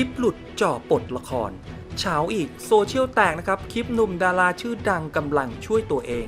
ลิปหลุดจ่อปลดละครเฉาอีกโซเชียลแตกนะครับ คลิปหนุ่มดาราชื่อดังกำลังช่วยตัวเอง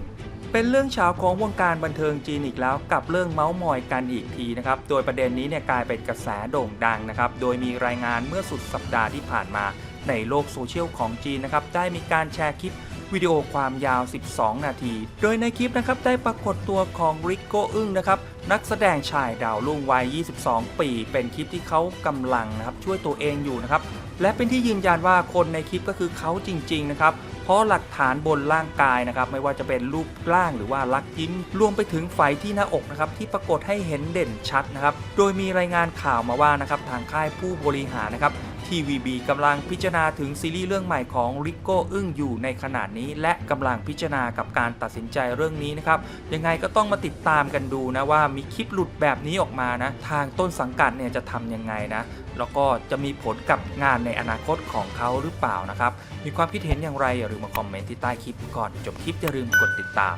เป็นเรื่องเช้าของวงการบันเทิงจีนอีกแล้ว กับเรื่องเมาส์มอยกันอีกทีนะครับ โดยประเด็นนี้เนี่ยกลายเป็นกระแสโด่งดังนะครับ โดยมีรายงานเมื่อสุดสัปดาห์ที่ผ่านมา ในโลกโซเชียลของจีนนะครับ ได้มีการแชร์คลิป วิดีโอความยาว 12 นาที โดยในคลิปนะครับได้ปรากฏตัวของริกโกอึ้งนะครับนักแสดงชายดาวรุ่งวัย 22 ปี เป็นคลิปที่เขากำลังนะครับช่วยตัวเองอยู่นะครับและเป็นที่ยืนยันว่าคนในคลิปก็คือเขาจริง ๆ นะครับเพราะหลักฐานบนร่างกายนะครับไม่ว่าจะเป็นรูปร่างหรือว่าลักยิ้มรวมไปถึงไฟที่หน้าอกนะครับที่ปรากฏให้เห็นเด่นชัดนะครับโดยมีรายงานข่าวมาว่านะครับทางค่ายผู้บริหารนะครับ TVB กำลังพิจารณาถึงซีรีส์เรื่องใหม่ของริโก้อึ้งอยู่ในขณะนี้ และกำลังพิจารณากับการตัดสินใจเรื่องนี้นะครับ ยังไงก็ต้องมาติดตามกันดูนะว่ามีคลิปหลุดแบบนี้ออกมานะ ทางต้นสังกัดเนี่ยจะทำยังไงนะ แล้วก็จะมีผลกับงานในอนาคตของเขาหรือเปล่านะครับ มีความคิดเห็นอย่างไรอย่าลืมมาคอมเมนต์ที่ใต้คลิปก่อนจบคลิปอย่าลืมกดติดตาม